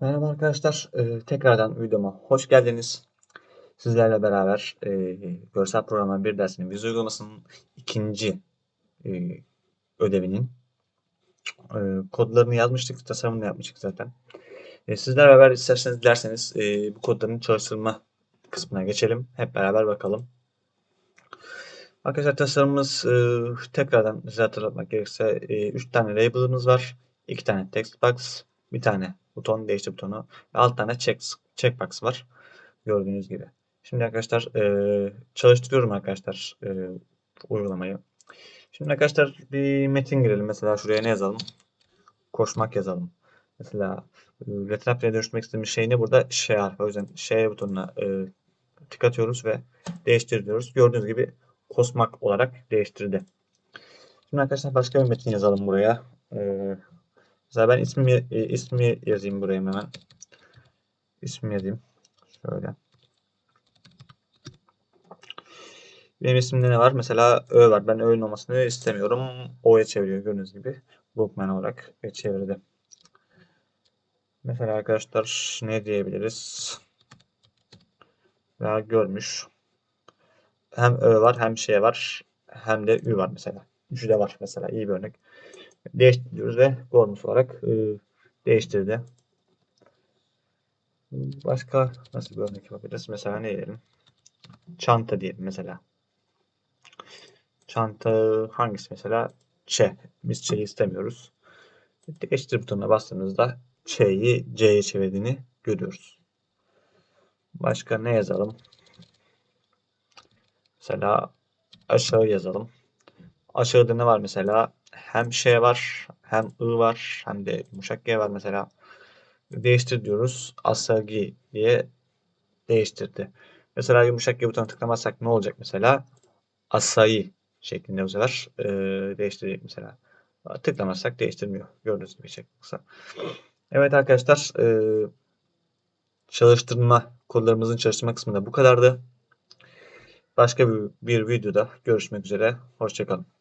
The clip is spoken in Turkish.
Merhaba arkadaşlar, eee, tekrardan videoma hoş geldiniz. Sizlerle beraber eee, görsel programlama bir dersinin vize uygulamasının ikinci eee, ödevinin eee, kodlarını yazmıştık, tasarımını yapmıştık zaten. Eee, sizlerle beraber isterseniz dilerseniz eee, bu kodların çalıştırma kısmına geçelim. Hep beraber bakalım. Arkadaşlar tasarımımız eee, tekrardan size hatırlatmak gerekirse 3 tane label'ımız var. 2 tane text box, bir tane buton, değiştir butonu 6 tane check, checkbox var. Gördüğünüz gibi. Şimdi arkadaşlar eee, çalıştırıyorum arkadaşlar eee, uygulamayı. Şimdi arkadaşlar bir metin girelim. Mesela şuraya ne yazalım? Koşmak yazalım. Mesela e, Retinap'e dönüştürmek istediğimiz şey ne burada? Şey harfi. O yüzden şey butonuna e, tık atıyoruz ve değiştir diyoruz. Gördüğünüz gibi kosmak olarak değiştirdi. Şimdi arkadaşlar başka bir metin yazalım buraya. Ee, mesela ben ismi, e, ismi yazayım buraya hemen. İsmi yazayım. Şöyle. Benim isimde ne var? Mesela Ö var. Ben Ö'nün olmasını istemiyorum. O'ya çeviriyor gördüğünüz gibi. Bookman olarak çevirdi. Mesela arkadaşlar ne diyebiliriz? Veya görmüş. Hem Ö var hem şey var. Hem de Ü var mesela. Üçü de var mesela. iyi bir örnek. Değiştiriyoruz ve görmüş olarak e, değiştirdi. Başka nasıl bir örnek yapabiliriz? Mesela ne diyelim? Çanta diyelim mesela. Çanta hangisi mesela? Ç. Biz Ç'yi istemiyoruz. Değiştir butonuna bastığımızda Ç'yi C'ye çevirdiğini görüyoruz. Başka ne yazalım? Mesela aşağı yazalım. Aşağıda ne var mesela? Hem şey var, hem I var, hem de yumuşak G var mesela. Değiştir diyoruz. Asagi diye değiştirdi. Mesela yumuşak G butonuna tıklamazsak ne olacak mesela? Asayi şeklinde bu sefer e, değiştirecek mesela. Tıklamazsak değiştirmiyor. Gördüğünüz gibi şey kısa. Evet arkadaşlar e, çalıştırma kodlarımızın çalıştırma kısmında bu kadardı. Başka bir, bir videoda görüşmek üzere. Hoşçakalın.